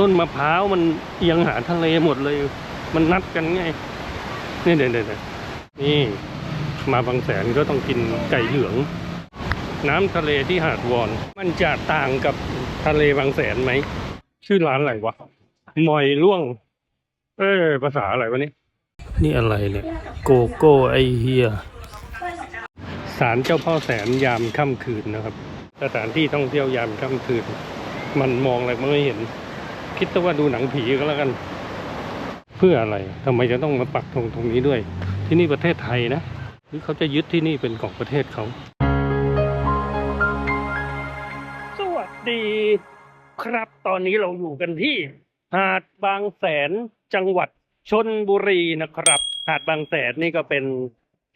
ต้นมะพร้าวมันเอียงหาทะเลหมดเลย มันนัดกันไงนี่เดี๋ยวเดี๋ยวนี่มาบางแสนก็ต้องกินไก่เหลือง น้ำทะเลที่หาดวอน มันจะต่างกับทะเลบางแสนไหม ชื่อร้านอะไรวะมอยล่วง เอ้ภาษาอะไรวะนี่นี่อะไรเนี่ย โกโก้ไอเฮียศาลเจ้าพ่อแสนยามค่ำคืนนะครับ สถานที่ท่องเที่ยวยามค่ำคืน มันมองอะไรไม่เห็น คิดแต่ว่าดูหนังผีก็แล้วกัน เพื่ออะไรทำไมจะต้องมาปักธงตรงนี้ด้วย ที่นี่ประเทศไทยนะหรือเขาจะยึดที่นี่เป็นของประเทศเขาสวัสดีครับตอนนี้เราอยู่กันที่ หาดบางแสนจังหวัดชนบุรีนะครับ หาดบางแสนนี่ก็เป็น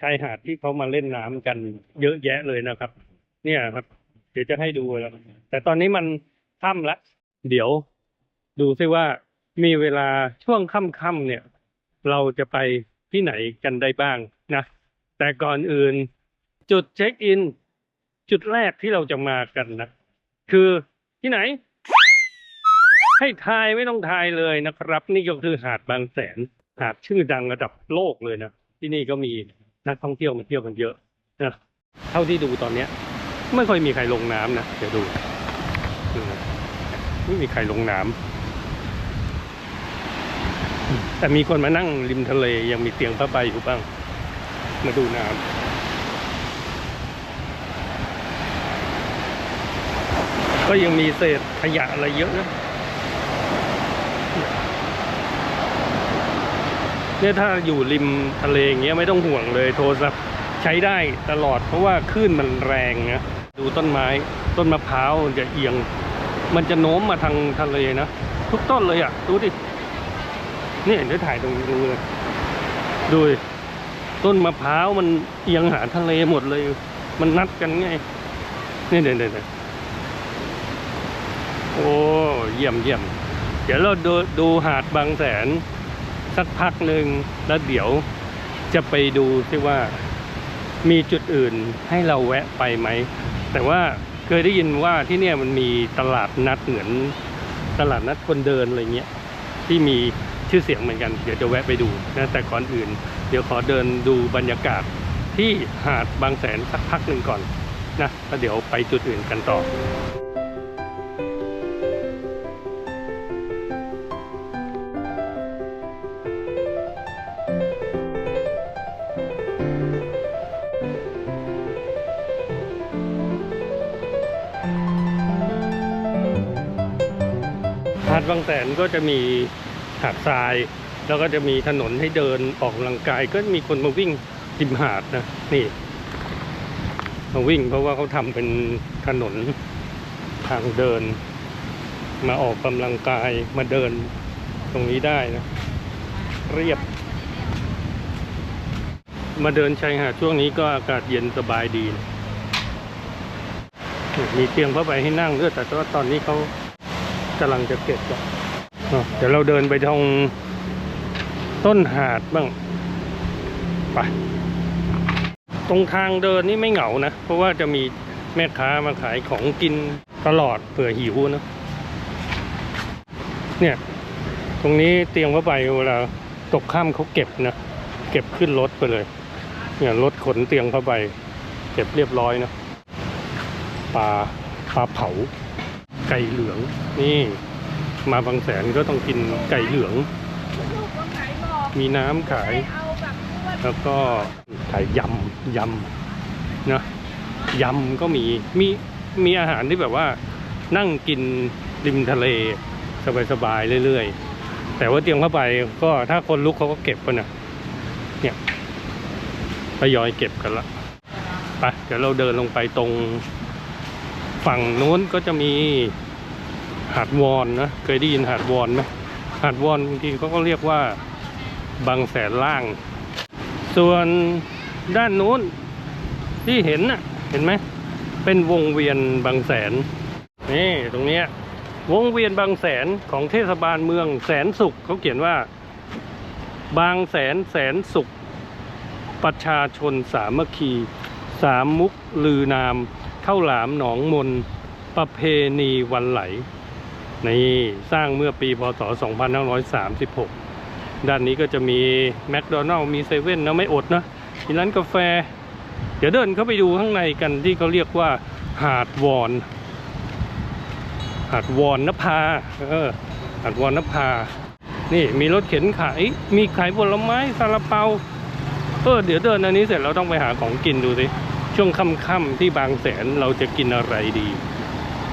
ชายหาดที่เขามาเล่นน้ำกันเยอะแยะเลยนะครับ เนี่ยครับ เดี๋ยวจะให้ดูแล้วแต่ตอนนี้มันค่ำละเดี๋ยว ดูซิว่ามีเวลาช่วงค่ำๆเนี่ย เราจะไปที่ไหนกันได้บ้างนะ แต่ก่อนอื่น จุดเช็คอิน จุดแรกที่เราจะมากันนะ คือที่ไหน ให้ทายไม่ต้องทายเลยนะครับ นี่ก็คือหาดบางแสน หาดชื่อดังระดับโลกเลยนะ ที่นี่ก็มีนักท่องเที่ยวมาเที่ยวกันเยอะนะเท่าที่ดูตอนเนี้ย ไม่ค่อยมีใครลงน้ำนะเดี๋ยวดูไม่มีใครลงน้ำ แต่มีคนมานั่งริมทะเลยังมีเตียงผ้าใบอยู่บ้าง มาดูน้ำก็ยังมีเศษขยะอะไรเยอะนะ เนี่ยถ้าอยู่ริมทะเลอย่างเงี้ยไม่ต้องห่วงเลยโทรศัพท์ใช้ได้ตลอดเพราะว่าคลื่นมันแรงนะ ดูต้นไม้ต้นมะพร้าวมันจะเอียง มันจะโน้มมาทางทะเลนะ ทุกต้นเลยอะ ดูดิ นี่เดี๋ยวถ่ายตรงนี้ดูเลยดูดิต้นมะพร้าวมันเอียงหาทะเลหมดเลย มันนัดกันไงนี่เดี๋ยวเดโอ้เยี่ยมเยี่ยมเดี๋ยวเราดูดูหาดบางแสน สักพักหนึ่งแล้วเดี๋ยวจะไปดูซิว่า มีจุดอื่นให้เราแวะไปไหม แต่ว่าเคยได้ยินว่าที่เนี่ยมันมีตลาดนัดเหมือนตลาดนัดคนเดินอะไรเงี้ยที่มี ชื่อเสียงเหมือนกัน เดี๋ยวจะแวะไปดูนะแต่ก่อนอื่น เดี๋ยวขอเดินดูบรรยากาศที่หาดบางแสนสักพักหนึ่งก่อนนะแล้วเดี๋ยวไปจุดอื่นกันต่อหาดบางแสนก็จะมี หาดทราย แล้วก็จะมีถนนให้เดินออกกำลังกาย ก็มีคนมาวิ่งริมหาดนะนี่มาวิ่งเพราะว่าเขาทำเป็นถนนทางเดิน มาออกกำลังกายมาเดินตรงนี้ได้นะเรียบ มาเดินชายหาดช่วงนี้ก็อากาศเย็นสบายดีนะมีเตียงผ้าใบให้นั่งด้วยแต่ว่าตอนนี้เขากำลังจะเก็บแล้วอะ เดี๋ยวเราเดินไปทางต้นหาดบ้างไปตรงทางเดินนี่ไม่เหงานะ เพราะว่าจะมีแม่ค้ามาขายของกินตลอดเผื่อหิวนะ เนี่ย ตรงนี้เตียงผ้าใบเวลาตกข้ามเขาเก็บนะ เก็บขึ้นรถไปเลย เนี่ยรถขนเตียงผ้าใบ เก็บเรียบร้อยนะปลาปลาเผา ไก่เหลืองนี่ มาบางแสนก็ต้องกินไก่เหลือง มีน้ำขาย แล้วก็ขายยำยำนะยำก็มีมีมีอาหารที่แบบว่า นั่งกินริมทะเล สบายๆเรื่อยๆ แต่ว่าเตียงผ้าใบก็ถ้าคนลุกเขาก็เก็บกันนะเนี่ยทยอยเก็บกันละไปเดี๋ยวเราเดินลงไปตรงฝั่งนู้นก็จะมี หาดวอนนะเคยได้ยินหาดวอนไหมหาดวอนบางทีเขาก็เรียกว่าบางแสนล่าง ส่วนด้านนู้นที่เห็นน่ะเห็นไหมเป็นวงเวียนบางแสนนี่ตรงเนี้ยวงเวียนบางแสนของเทศบาลเมืองแสนสุขเขาเขียนว่า บางแสนแสนสุข ประชาชนสามัคคี สามมุกลือนามข้าวหลามหนองมน ประเพณีวันไหล นี่สร้างเมื่อปีพศ 2536 ด้านนี้ก็จะมีแมคโดนัลล์มีเซเว่นนะไม่อดนะมีร้านกาแฟ เดี๋ยวเดินเข้าไปดูข้างในกันที่เขาเรียกว่าหาดวอน หาดวอนนภาเออหาดวอนนภา นี่มีรถเข็นขาย มีขายผลไม้ซาลาเปา เออเดี๋ยวเดินอันนี้เสร็จเราต้องไปหาของกินดูสิช่วงค่ำๆที่บางแสนเราจะกินอะไรดี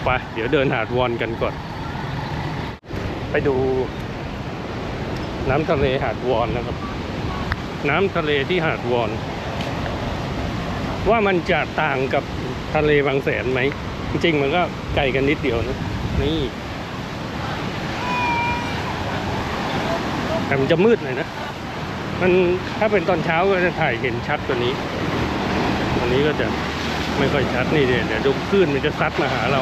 ไป เดี๋ยวเดินหาดวอนกันก่อน ไปดู น้ำทะเลหาดวอนนะครับ น้ำทะเลที่หาดวอน ว่ามันจะต่างกับทะเลบางแสนไหม จริงๆมันก็ไกลกันนิดเดียวนะ นี่แต่มันจะมืดหน่อยนะ มันถ้าเป็นตอนเช้าก็จะถ่ายเห็นชัดกว่านี้ วันนี้ก็จะไม่ค่อยชัดนี่เดี๋ยวเดี๋ยวดูคลื่นมันจะซัดมาหาเรา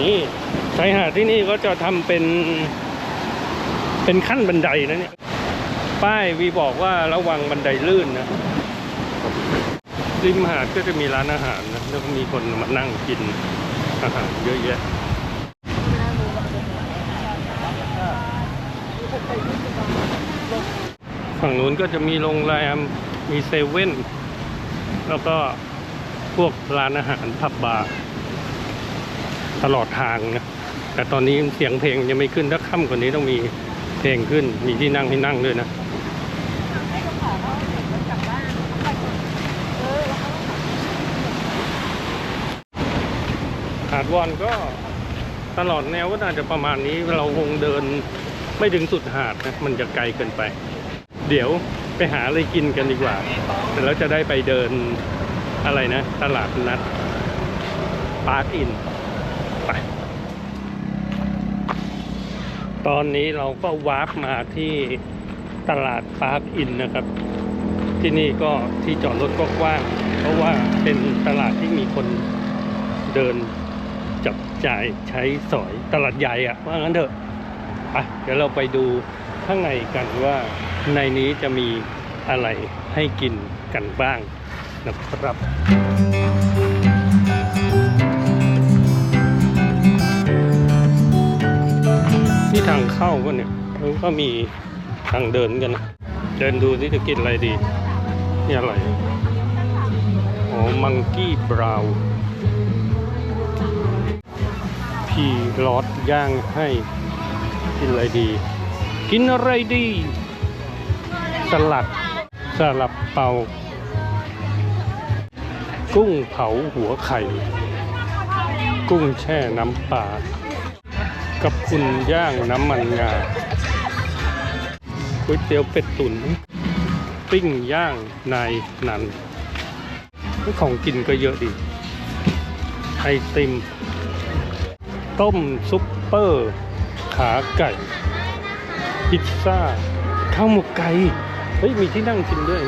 นี่ชายหาดที่นี่ก็จะทำเป็น เป็นขั้นบันไดนะเนี่ย ป้ายวีบอกว่าระวังบันไดลื่นนะริมหาดก็จะมีร้านอาหารนะแล้วก็มีคนมานั่งกินอาหารเยอะแยะฝั่งนู้นก็จะมีโรงแรมมีเซเว่นแล้วก็พวกร้านอาหารผับบาร์ ตลอดทางนะแต่ตอนนี้เสียงเพลงยังไม่ขึ้นถ้าค่ำกว่านี้ต้องมีเพลงขึ้นมีที่นั่งให้นั่งด้วยนะหาดวอนก็ตลอดแนวก็น่าจะประมาณนี้เราคงเดินไม่ถึงสุดหาดนะมันจะไกลเกินไป เดี๋ยวไปหาอะไรกินกันดีกว่าแล้วจะได้ไปเดินอะไรนะ ตลาดนัดปาร์คอิน ไป ตอนนี้เราก็วาร์ปมาที่ตลาดปาร์คอินนะครับ ที่นี่ก็ที่จอดรถก็กว้างเพราะว่าเป็นตลาดที่มีคนเดินจับจ่ายใช้สอยตลาดใหญ่อะว่างั้นเถอะไปเดี๋ยวเราไปดูข้างในกันว่าในนี้จะมีอะไรให้กินกันบ้างนะครับ ที่ทางเข้าก็เนี่ยมันก็มีทางเดินกันนะเดินดูที่จะกินอะไรดี นี่อะไรอ๋อมังกี้บราวพีลอดย่างให้ กินอะไรดี กินอะไรดี สลัดสลับเปากุ้งเผาหัวไข่ กุ้งแช่น้ำปลา กับคุณย่างน้ำมันงาก๋วยเตี๋ยวเป็ดตุ๋นปิ้งย่างนายนันของกินก็เยอะดี ไอติม ต้มซุปเปอร์ ขาไก่ พิซซ่า ข้าวหมกไก่ เฮ้ย มีที่นั่งกินด้วย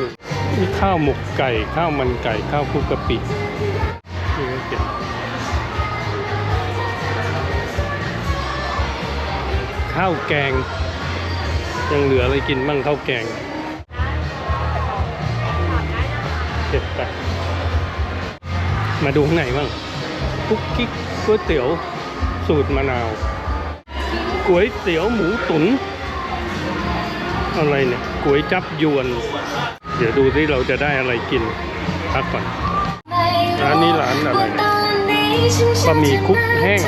มีข้าวหมกไก่ ข้าวมันไก่ ข้าวคุกกะปิ ข้าวแกง ยังเหลืออะไรกินบ้างข้าวแกงเก็บไปมาดูข้างในบ้างคุกกิ๊กก๋วยเตี๋ยวสูตรมะนาวก๋วยเตี๋ยวหมูตุ๋นอะไรเนี่ยก๋วยจับยวน เดี๋ยวดูที่เราจะได้อะไรกินพักก่อนร้านนี้ร้านอะไรเนี่ยบะหมี่คุกแห้ง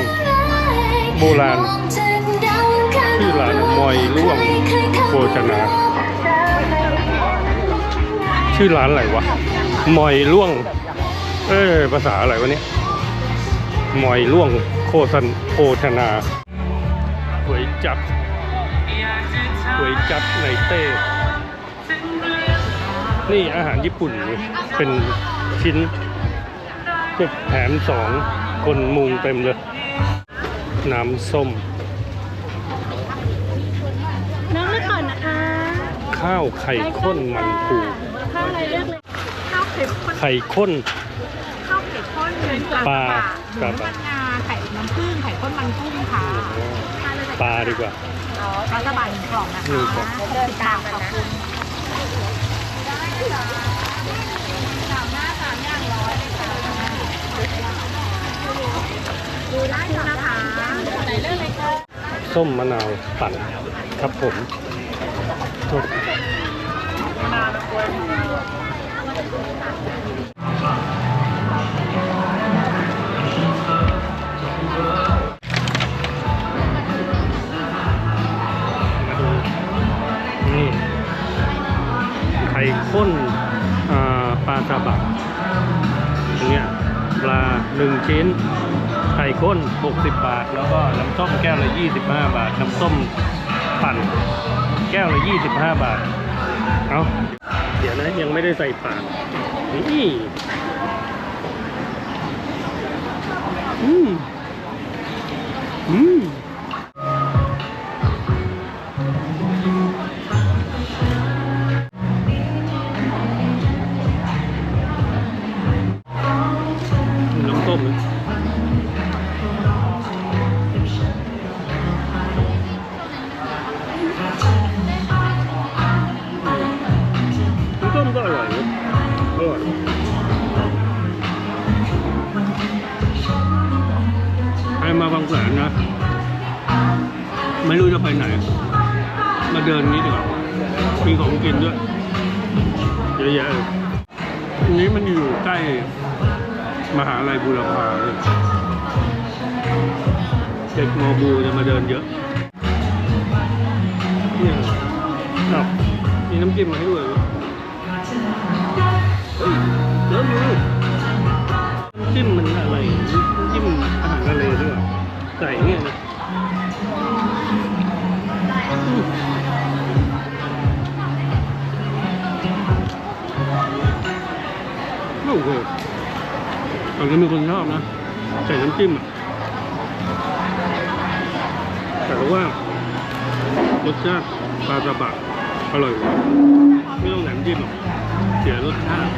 โบราณ ชื่อร้านมอยร่วงโภชนา ชื่อร้านอะไรวะมอยร่วง เอ้ยภาษาอะไรวะเนี่ยมอยร่วงโคสันโภชนาก๋วยจับก๋วยจับในเต้นี่อาหารญี่ปุ่นเป็นชิ้นแถมสองคนมุงเต็มเลย น้ำส้ม ข้าวไข่ข้นมันปูข้าวอะไรเลือกเลยข้าวเผ็ดข้นไข่ข้นข้าวเผ็ดข้นเป็นปลาหมูมันงาไข่น้ำผึ้งไข่ข้นมันกุ้งค่ะปลาดีกว่าอ๋อปลาสบายหนึ่งกล่องนะหนึ่คะงกล่องเดินตามขอบคุณสามหน้าสามอย่างร้อยเลยค่ะดูได้นะคะไหนเลือกเลยค่ะส้มมะนาวปั่นครับผมถูก 1 ชิ้น ไข่ข้น 60 บาท แล้วก็น้ำส้มแก้วละ 25 บาท น้ำส้มปั่นแก้วละ 25 บาท เอาเดี๋ยวนะยังไม่ได้ใส่ปากนี่อืมอืม เยอะเลยอันนี้มันอยู่ใกล้มหาลัยบูรพาเลยเด็กมอบูจะมาเดินเยอะเนี่ยครับมีน้ำจิ้มมาให้ด้วยเฮ้ยเดินดู อาจจะมีคนชอบนะใส่น้ำจิ้มอะแต่ว่ารสชาติปลาซาบะอร่อยกว่าไม่ต้องแหนมจิ้มหรอกเสียรสชาติ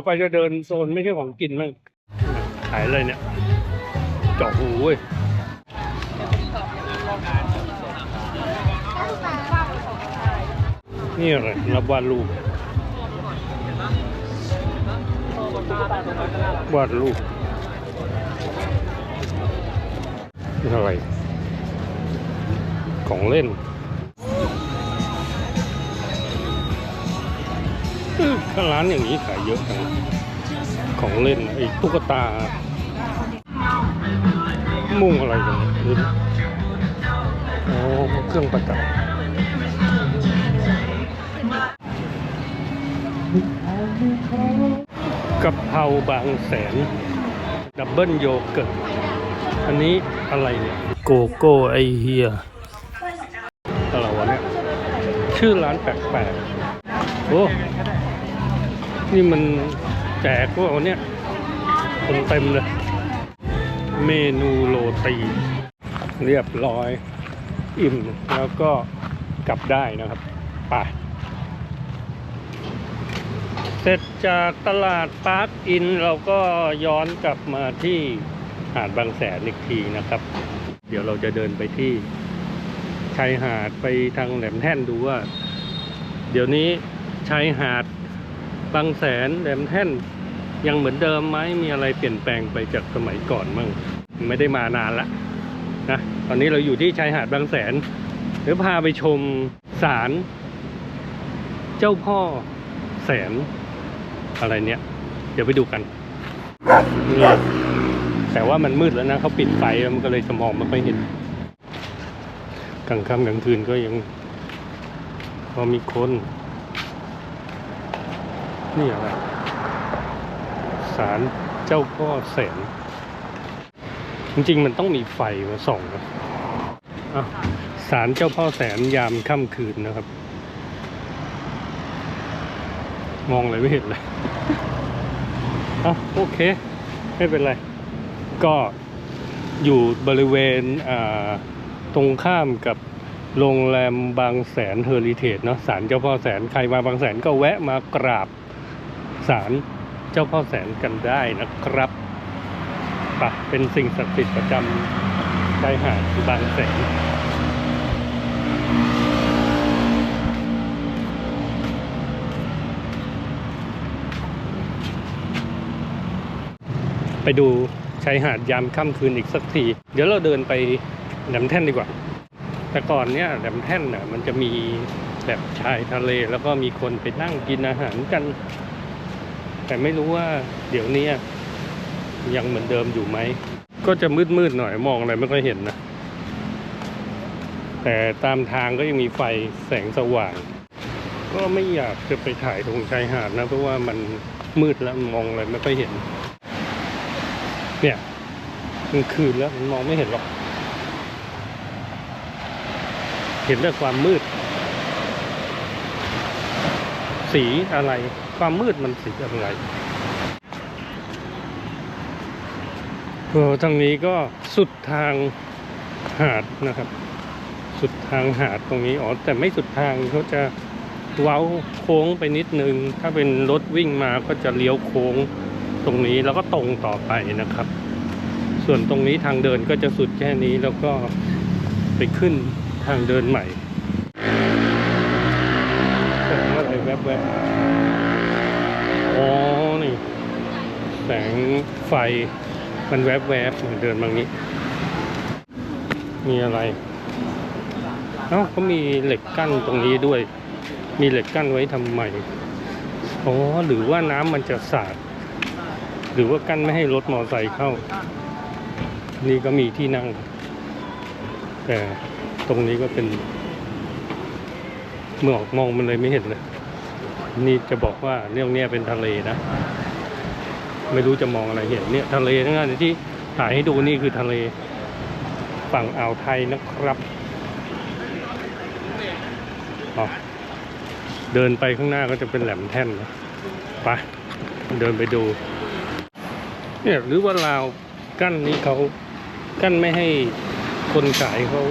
อไปจะเดินโซนไม่ใช่ของกินมั้งขายอะไรเนี่ยเจาะหูเว้ยนี่อะไรรับวาดรูปวาดรูปนี่อะไร ของเล่น ถ้าร้านอย่างนี้ขายเยอะจังของเล่นไอ้ตุ๊กตา มุ่งอะไรกันนี่โอ้เครื่องประดับกะเพราบางแสน ดับเบิลโยเกิร์ตอันนี้อะไรเนี่ย โกโก้ไอเฮียอะไรวะเนี่ย ชื่อร้านแปลกๆโอ้ นี่มันแจกพวกเนี่ยคนเต็มเลย เมนูโรตีเรียบร้อย อิ่มแล้วก็กลับได้นะครับไปเสร็จจากตลาดปาร์คอิน เราก็ย้อนกลับมาที่หาดบางแสนอีกทีนะครับ เดี๋ยวเราจะเดินไปที่ชายหาดไปทางแหลมแท่นดูว่า เดี๋ยวนี้ชายหาด บางแสนแหลมแท่น ยังเหมือนเดิมไหมมีอะไรเปลี่ยนแปลงไปจากสมัยก่อนมั่งไม่ได้มานานละนะตอนนี้เราอยู่ที่ชายหาดบางแสนเดี๋ยวพาไปชมศาลเจ้าพ่อแสน อะไรเนี่ย เดี๋ยวไปดูกันนี่แต่ว่ามันมืดแล้วนะเขาปิดไฟแล้วมันก็เลยจะมองไม่ค่อยเห็นกลางค่ำกลางคืนก็ยังพอมีคน นี่อะไรศาลเจ้าพ่อแสน จริงๆมันต้องมีไฟมาส่องนะอะศาลเจ้าพ่อแสนยามค่ำคืนนะครับ มองอะไรไม่เห็นเลยอะโอเค ไม่เป็นไร ก็อยู่บริเวณตรงข้ามกับโรงแรมบางแสนเฮอริเทจเนาะศาลเจ้าพ่อแสน ใครมาบางแสนก็แวะมากราบ ศาลเจ้าพ่อแสนกันได้นะครับปะเป็นสิ่งศักดิ์สิทธิ์ประจำชายหาดบางแสนไปดูชายหาดยามค่ำคืนอีกสักที เดี๋ยวเราเดินไปแหลมแท่นดีกว่า แต่ก่อนเนี่ยแหลมแท่นน่ะมันจะมีแบบชายทะเล แล้วก็มีคนไปนั่งกินอาหารกัน แต่ไม่รู้ว่าเดี๋ยวนี้ยังเหมือนเดิมอยู่ไหม ก็จะมืดๆหน่อยมองอะไรไม่ค่อยเห็นนะ แต่ตามทางก็ยังมีไฟแสงสว่าง ก็ไม่อยากจะไปถ่ายตรงชายหาดนะ เพราะว่ามันมืดแล้วมองอะไรไม่ค่อยเห็น เนี่ยกลางคืนแล้วมันมองไม่เห็นหรอก เห็นแต่ความมืด สีอะไร ความมืดมันสีอะไรโอ้ทางนี้ก็สุดทางหาดนะครับ สุดทางหาดตรงนี้อ๋อแต่ไม่สุดทางเขาจะเว้าโค้งไปนิดนึง ถ้าเป็นรถวิ่งมาก็จะเลี้ยวโค้งตรงนี้แล้วก็ตรงต่อไปนะครับ ส่วนตรงนี้ทางเดินก็จะสุดแค่นี้แล้วก็ไปขึ้นทางเดินใหม่แสงอะไรแวบๆ อ๋อ นี่ แสงไฟมันแวบๆเหมือนเดินบางนี้ มีอะไรเอ้าเขามีเหล็กกั้นตรงนี้ด้วย มีเหล็กกั้นไว้ทำไมอ๋อหรือว่าน้ำมันจะสาด หรือว่ากั้นไม่ให้รถมอเตอร์ไซค์เข้า นี่ก็มีที่นั่ง แต่ตรงนี้ก็เป็นเมื่อออกมองมันเลยไม่เห็นเลย นี่จะบอกว่าเรื่องนี้เป็นทะเลนะ ไม่รู้จะมองอะไรเห็นเนี่ยทะเลทั้งนั้นที่ถ่ายให้ดูนี่คือทะเลฝั่งอ่าวไทยนะครับเดินไปข้างหน้าก็จะเป็นแหลมแท่นนะไปเดินไปดู เนี่ยหรือว่าราวกั้นนี้เขากั้นไม่ให้คนขายเขา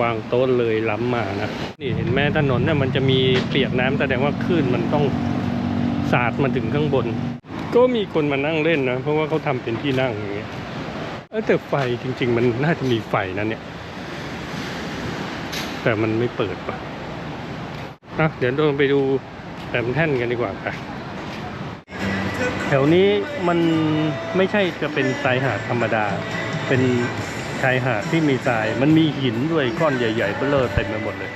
วางโต๊ะเลยล้ำมานะนี่เห็นไหมถนนเนี่ยมันจะมีเปียกน้ำแสดงว่าคลื่นมันต้องสาดมาถึงข้างบน ก็มีคนมานั่งเล่นนะเพราะว่าเขาทำเป็นที่นั่งอย่างเงี้ยเออแต่ไฟจริง ๆ มันน่าจะมีไฟนะเนี่ย แต่มันไม่เปิดปะอะเดี๋ยวเดินไปดูแหลมแท่นกันดีกว่าไปแถวนี้มันไม่ใช่จะเป็นชายหาดธรรมดา เป็น ชายหาดที่มีทราย มันมีหินด้วยก้อนใหญ่ๆเบลอเต็มไปหมดเลย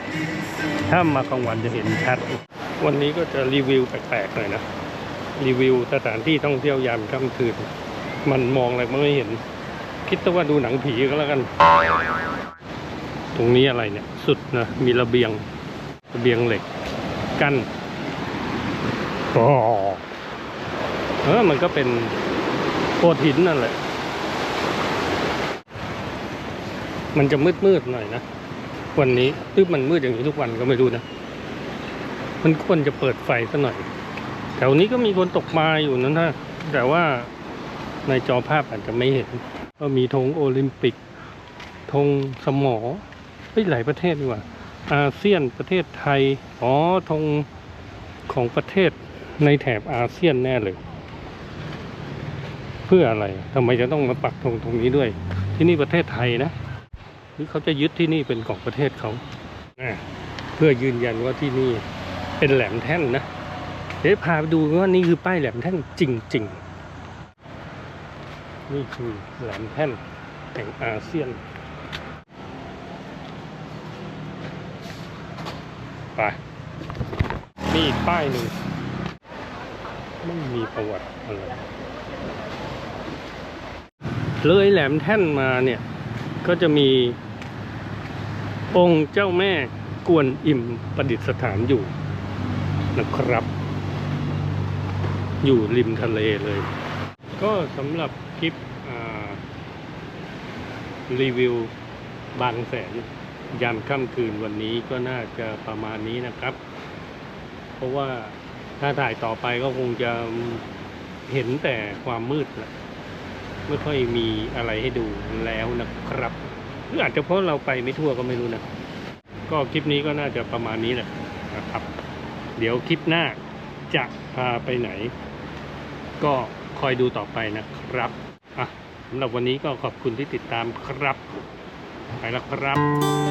ถ้ามากลางวันจะเห็นชัด วันนี้ก็จะรีวิวแปลกๆหน่อยนะ รีวิวสถานที่ท่องเที่ยวยามค่ำคืน มันมองอะไรไม่เห็น คิดซะว่าดูหนังผีก็แล้วกัน ตรงนี้อะไรเนี่ย สุดนะ มีระเบียง ระเบียงเหล็ก กั้นอ๋อเออมันก็เป็นโขดหินนั่นแหละ มันจะมืดมืดๆหน่อยนะ วันนี้หรือมันมืดอย่างนี้ทุกวันก็ไม่รู้นะ มันควรจะเปิดไฟซะหน่อย แถวนี้ก็มีคนตกปลาอยู่นะนนะแต่ว่าในจอภาพอาจจะไม่เห็น ก็มีธงโอลิมปิกธงสมอเฮ้หลายประเทศดีกว่า อาเซียนประเทศไทย อ๋อธงของประเทศในแถบอาเซียนแน่เลย เพื่ออะไรทำไมจะต้องมาปักธงตรงนี้ด้วย ที่นี่ประเทศไทยนะ หรือเขาจะยึดที่นี่เป็นของประเทศเขาเพื่อยืนยันว่าที่นี่เป็นแหลมแท่นนะเดี๋ยวพาไปดูว่านี่คือป้ายแหลมแท่นจริง ๆ นี่คือแหลมแท่นแห่งอาเซียนไปมีอีกป้ายหนึ่งไม่มีประวัติอะไรเลยแหลมแท่นมาเนี่ย ก็จะมี องค์เจ้าแม่กวนอิมประดิษฐานอยู่นะครับ อยู่ริมทะเลเลย ก็สำหรับคลิปรีวิวบางแสนยามค่ำคืนวันนี้ก็น่าจะประมาณนี้นะครับ เพราะว่าถ้าถ่ายต่อไปก็คงจะเห็นแต่ความมืดนะ ไม่ค่อยมีอะไรให้ดูแล้วนะครับหรืออาจจะเพราะเราไปไม่ทั่วก็ไม่รู้นะ ก็คลิปนี้ก็น่าจะประมาณนี้แหละนะครับ เดี๋ยวคลิปหน้าจะพาไปไหน ก็คอยดูต่อไปนะครับอะสำหรับวันนี้ก็ขอบคุณที่ติดตามครับ ไปแล้วครับ